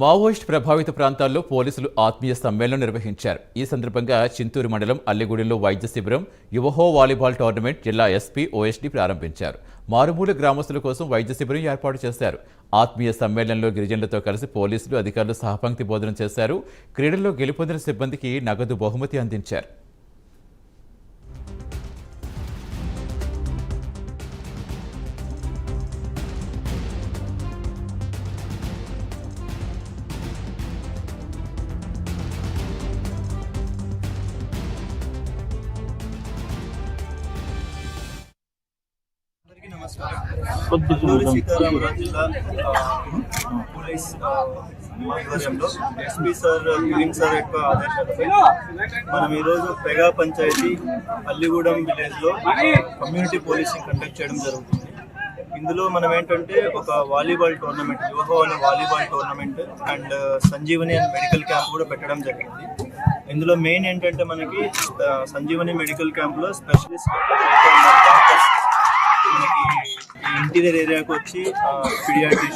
Maoist ప్రభావిత ప్రాంతాల్లో పోలీసులు ఆత్మీయ సమ్మేళనం నిర్వహించారు. ఈ సందర్భంగా చింతూరు మండలం అల్లిగూడెంలో వైద్య శిబిరం యువహో వాలీబాల్ టోర్నమెంట్ జిల్లా ఎస్పీ ఓఎస్డి ప్రారంభించారు. మారుమూల గ్రామస్తుల కోసం వైద్య శిబిరం ఏర్పాటు చేశారు. ఆత్మీయ సమ్మేళనంలో గిరిజనులతో కలిసి పోలీసులు అధికారులు సహపంక్తి బోధన చేశారు. క్రీడల్లో గెలుపొందిన సిబ్బందికి నగదు బహుమతి అందించారు. అల్లూరి సీతారామరాజు జిల్లా పోలీస్ ఆధ్వర్యంలో ఎస్పీ సార్ గిరీన్ సార్ యొక్క ఆదేశాలపై మనం ఈరోజు పెగా పంచాయతీ అల్లిగూడెం విలేజ్లో కమ్యూనిటీ పోలీసింగ్ కండక్ట్ చేయడం జరుగుతుంది. ఇందులో మనం ఏంటంటే ఒక వాలీబాల్ టోర్నమెంట్ వాళ్ళ volleyball tournament and Sanjeevani and medical camp కూడా పెట్టడం జరిగింది. ఇందులో మెయిన్ ఏంటంటే మనకి సంజీవని మెడికల్ క్యాంప్లో స్పెషలిస్ట్ డాక్టర్స్ বাচ্চাদের এরিয়া করছি পিডিয়াট্রিক